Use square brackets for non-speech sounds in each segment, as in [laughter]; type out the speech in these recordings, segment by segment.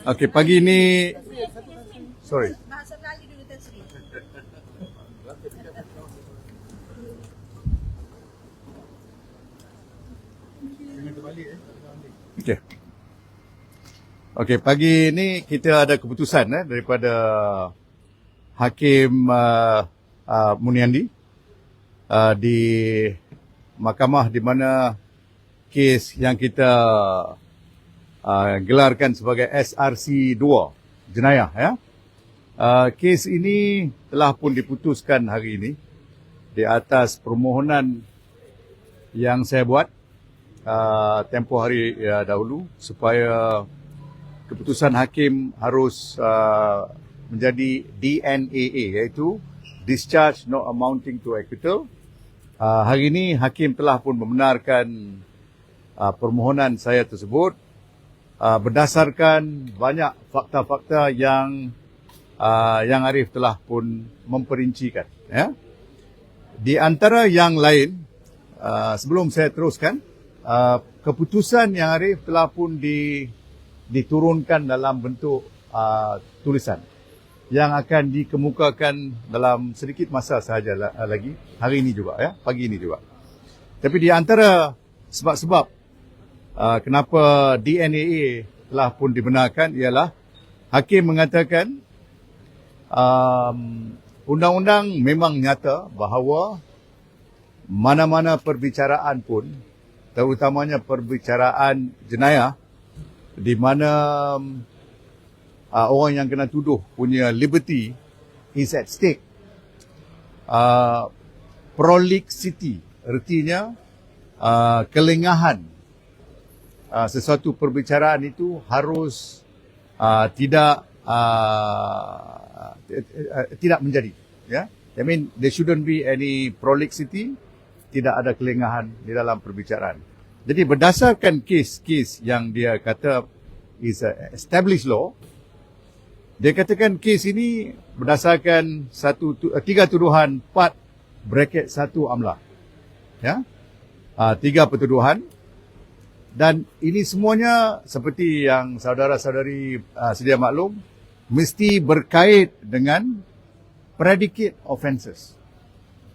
Okey, pagi ni sorry. Bahasa. Okey. Okey, pagi ni kita ada keputusan eh daripada Hakim uh, uh, Muniandi uh, di mahkamah di mana kes yang kita uh, gelarkan sebagai SRC 2 jenayah ya. Uh, kes ini telah pun diputuskan hari ini di atas permohonan yang saya buat uh, tempoh hari uh, dahulu supaya keputusan hakim harus uh, menjadi DNAA iaitu discharge not amounting to acquittal. Uh, hari ini hakim telah pun membenarkan uh, permohonan saya tersebut uh, berdasarkan banyak fakta-fakta yang uh, yang Arif telah pun memperincikan ya. Di antara yang lain uh, sebelum saya teruskan uh, keputusan yang Arif telah pun di diturunkan dalam bentuk uh, tulisan yang akan dikemukakan dalam sedikit masa sahaja la- lagi hari ini juga ya pagi ini juga tapi di antara sebab-sebab uh, kenapa DNAA telah pun dibenarkan ialah hakim mengatakan um, undang-undang memang nyata bahawa mana-mana perbicaraan pun terutamanya perbicaraan jenayah di mana uh, orang yang kena tuduh punya liberty is at stake. Uh, prolixity, artinya uh, kelengahan uh, sesuatu perbicaraan itu harus uh, tidak uh, tidak menjadi. Ya, I mean there shouldn't be any prolixity, tidak ada kelengahan di dalam perbicaraan. Jadi berdasarkan kes-kes yang dia kata is a established law, dia katakan kes ini berdasarkan satu tu- tiga tuduhan empat bracket satu amla. Ya. Uh, tiga pertuduhan dan ini semuanya seperti yang saudara-saudari uh, sedia maklum mesti berkait dengan predicate offences.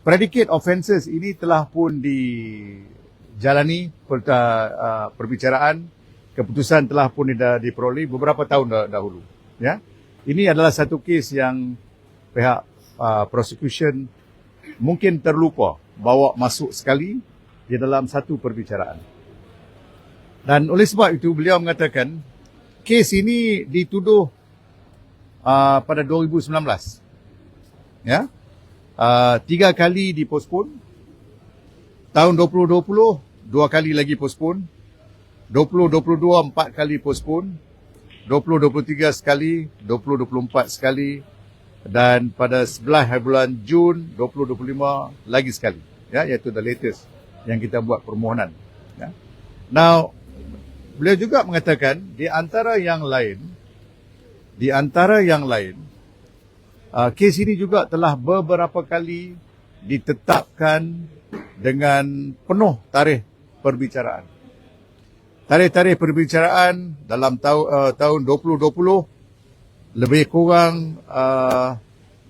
Predicate offences ini telah pun dijalani per, uh, perbicaraan. Keputusan telah pun diperoleh beberapa tahun dah, dahulu ya. Ini adalah satu kes yang pihak uh, prosecution mungkin terlupa bawa masuk sekali di dalam satu perbicaraan dan oleh sebab itu beliau mengatakan kes ini dituduh uh, pada 2019 ya? Uh, tiga kali dipospon. Tahun 2020 dua kali lagi pospon. 2022 empat kali pospon. 2023 sekali 2024 sekali. Dan pada 11 hari bulan Jun 2025 lagi sekali. Ya iaitu the latest yang kita buat permohonan. Ya? Now beliau juga mengatakan di antara yang lain di antara yang lain uh, kes ini juga telah beberapa kali ditetapkan dengan penuh tarikh perbicaraan tarikh-tarikh perbicaraan dalam tahu, uh, tahun 2020 lebih kurang uh,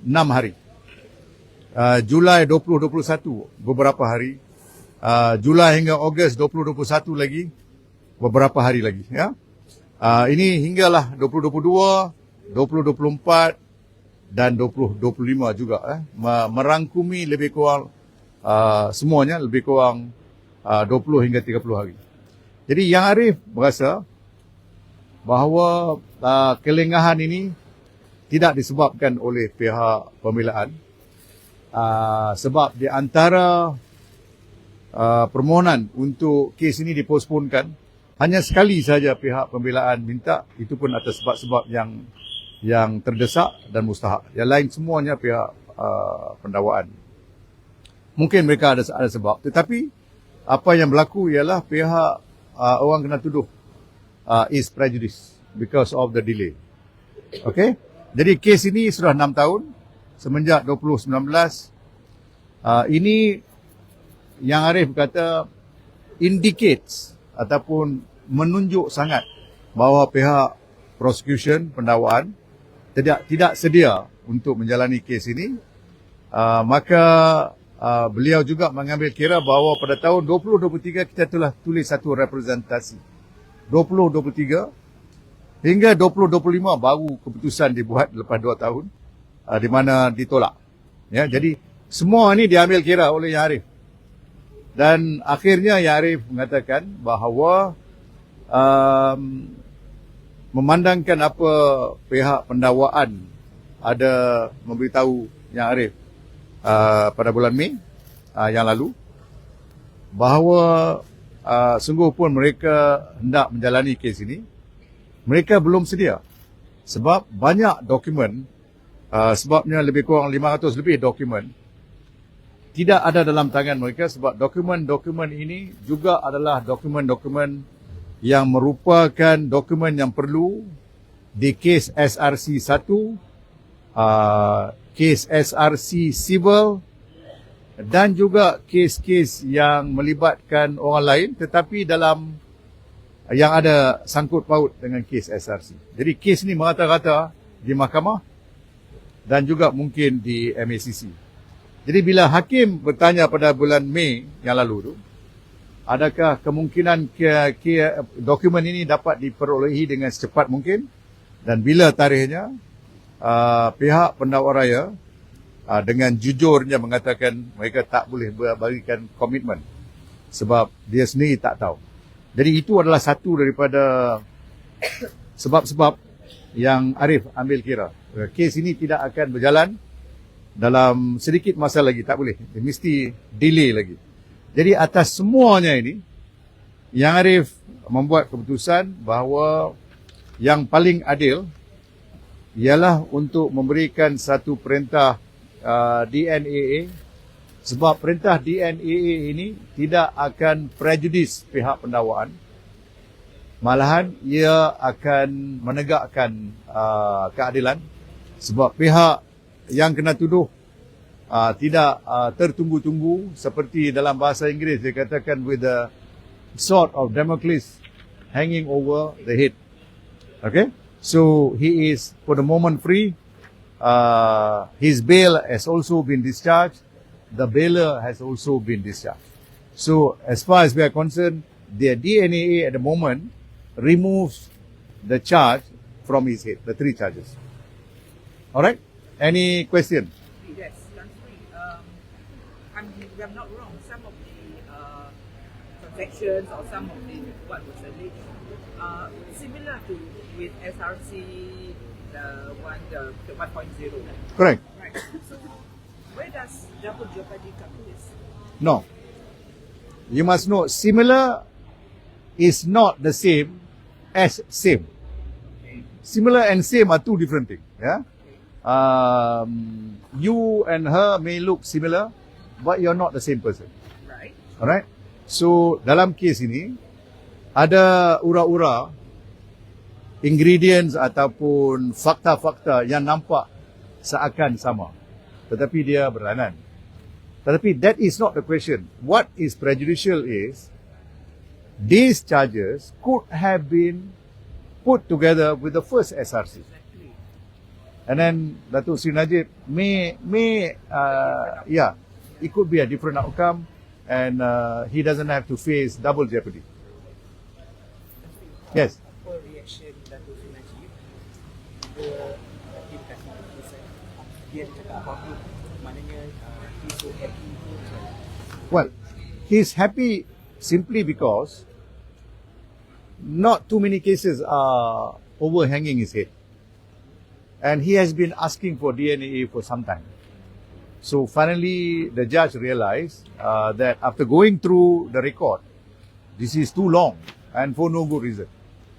6 hari. Uh, Julai 2021 beberapa hari. Uh, Julai hingga Ogos 2021 lagi beberapa hari lagi ya. Uh, ini hinggalah 2022, 2024 dan 2025 juga eh Me- merangkumi lebih kurang uh, semuanya lebih kurang uh, 20 hingga 30 hari. Jadi yang Arif berasa bahawa uh, kelengahan ini tidak disebabkan oleh pihak pembelaan uh, sebab di antara uh, permohonan untuk kes ini diposponkan hanya sekali saja pihak pembelaan minta itu pun atas sebab-sebab yang yang terdesak dan mustahak. Yang lain semuanya pihak uh, pendakwaan. Mungkin mereka ada ada sebab tetapi apa yang berlaku ialah pihak uh, orang kena tuduh uh, is prejudice because of the delay. Okay? Jadi kes ini sudah 6 tahun semenjak 2019. Uh, ini yang Arif kata indicates ataupun menunjuk sangat bahawa pihak prosecution pendakwaan tidak tidak sedia untuk menjalani kes ini. Uh, maka uh, beliau juga mengambil kira bahawa pada tahun 2023 kita telah tulis satu representasi. 2023 hingga 2025 baru keputusan dibuat lepas 2 tahun uh, di mana ditolak. Ya jadi semua ini diambil kira oleh Yang Arif dan akhirnya Yang Arif mengatakan bahawa um, memandangkan apa pihak pendakwaan ada memberitahu Yang Arif uh, pada bulan Mei uh, yang lalu bahawa uh, sungguh pun mereka hendak menjalani kes ini. Mereka belum sedia sebab banyak dokumen uh, sebabnya lebih kurang 500 lebih dokumen tidak ada dalam tangan mereka sebab dokumen-dokumen ini juga adalah dokumen-dokumen yang merupakan dokumen yang perlu di kes SRC 1, uh, kes SRC civil dan juga kes-kes yang melibatkan orang lain tetapi dalam yang ada sangkut paut dengan kes SRC. Jadi kes ni merata-rata di mahkamah dan juga mungkin di MACC. Jadi bila hakim bertanya pada bulan Mei yang lalu tu, adakah kemungkinan ke, ke, dokumen ini dapat diperolehi dengan secepat mungkin dan bila tarikhnya uh, pihak pendakwa raya uh, dengan jujurnya mengatakan mereka tak boleh berikan komitmen sebab dia sendiri tak tahu. Jadi itu adalah satu daripada sebab-sebab yang Arif ambil kira. Kes ini tidak akan berjalan dalam sedikit masa lagi, tak boleh. Mesti delay lagi. Jadi atas semuanya ini, Yang Arif membuat keputusan bahawa yang paling adil ialah untuk memberikan satu perintah uh, DNAA sebab perintah DNAA ini tidak akan prejudis pihak pendakwaan malahan ia akan menegakkan uh, keadilan sebab pihak yang kena tuduh uh, tidak uh, tertunggu-tunggu seperti dalam bahasa Inggeris dia katakan with the sword of Damocles hanging over the head. Okay, so he is for the moment free. Uh, his bail has also been discharged. The bailer has also been discharged. So as far as we are concerned, the DNA at the moment removes the charge from his head, the three charges. All right. Any question? if I'm not wrong, some of the uh, transactions or some of the what was alleged uh, similar to with SRC the one the, the 1.0. Correct. Right. So where does double jeopardy come in this? No. You must know similar is not the same as same. Okay. Similar and same are two different things. Yeah. Um, you and her may look similar, but you're not the same person. Right. Alright? So, dalam kes ini, ada ura-ura ingredients ataupun fakta-fakta yang nampak seakan sama. Tetapi dia berlainan. Tetapi that is not the question. What is prejudicial is, these charges could have been put together with the first SRC. And then Datuk Sri Najib may, may, uh, yeah, it could be a different outcome and uh, he doesn't have to face double jeopardy. Yes. Apa reaction Datuk Sri Najib bila Hakim kasih keputusan dia cakap apa maknanya he's so happy Well, he's happy simply because not too many cases are overhanging his head. And he has been asking for DNA for some time. So finally, the judge realized uh, that after going through the record, this is too long and for no good reason.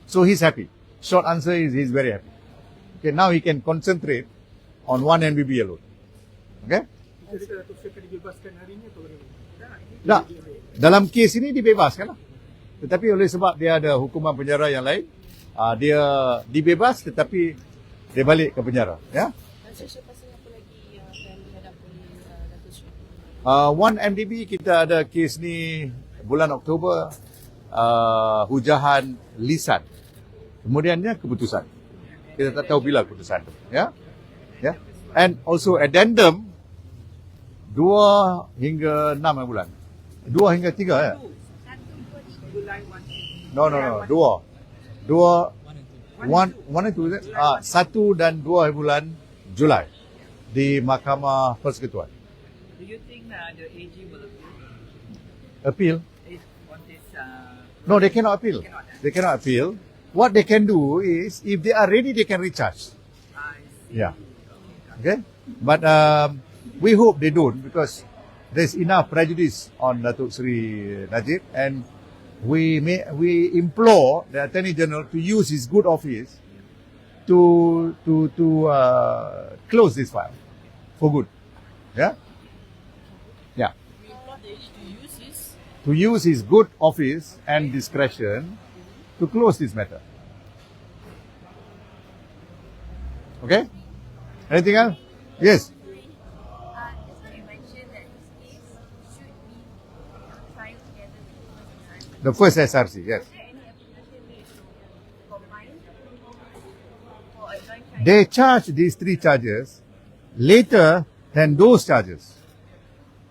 So he's happy. Short answer is he's very happy. Okay, now he can concentrate on one NBB alone. Okay? Tak. Dalam kes ini dibebaskan lah. Tetapi oleh sebab dia ada hukuman penjara yang lain, uh, dia dibebas tetapi dia balik ke penjara. Ya. Uh, Datuk Sri? Uh, One MDB kita ada kes ni bulan Oktober uh, hujahan lisan. Kemudiannya keputusan. Kita tak tahu bila keputusan tu. Ya. Ya. And also addendum dua hingga enam bulan. Dua hingga tiga ya. July 1 No no no. Dua. Dua one one and two is it? Ah, satu dan dua bulan Julai di Mahkamah Persekutuan. Do you think uh, the AG will appeal Appeal? on this uh, No, they cannot appeal. Cannot, eh? They cannot appeal. What they can do is, if they are ready, they can recharge. I see. Yeah. Okay? But um, we hope they don't because there's enough prejudice on Datuk Sri Najib and we may, we implore the Attorney General to use his good office to to to uh, close this file for good. Yeah? Yeah. We implore the to use his To use his good office and discretion to close this matter. Okay? Anything else? Yes. Uh, just now you mentioned that this case should be tried together with the first SRC. Yes. They charge these three charges later than those charges.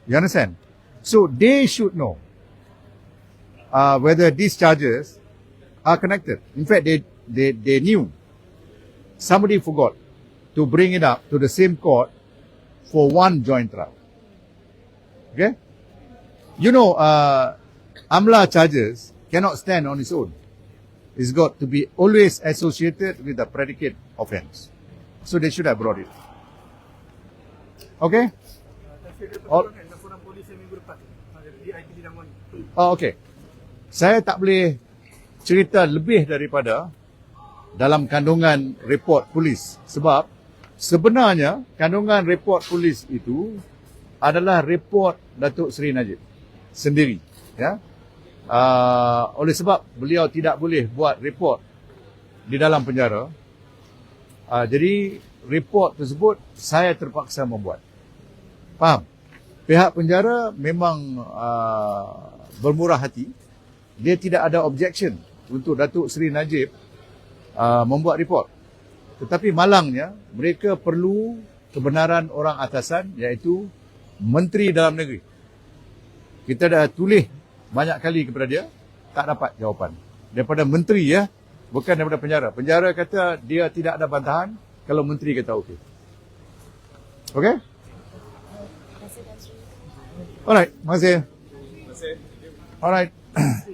You understand? So they should know uh, whether these charges are connected. In fact, they, they, they knew. Somebody forgot to bring it up to the same court for one joint trial. Okay? You know, uh, AMLA charges cannot stand on its own. It's got to be always associated with the predicate offense. So they should have brought it. Okay? Mana? oh, okay. Saya tak boleh cerita lebih daripada dalam kandungan report polis sebab sebenarnya kandungan report polis itu adalah report Datuk Seri Najib sendiri ya uh, oleh sebab beliau tidak boleh buat report di dalam penjara uh, jadi report tersebut saya terpaksa membuat faham pihak penjara memang uh, bermurah hati dia tidak ada objection untuk Datuk Seri Najib uh, membuat report. Tetapi malangnya mereka perlu kebenaran orang atasan iaitu Menteri Dalam Negeri. Kita dah tulis banyak kali kepada dia tak dapat jawapan. Daripada menteri ya, bukan daripada penjara. Penjara kata dia tidak ada bantahan kalau menteri kata okey. Okey? Alright, terima kasih. Alright. [clears throat]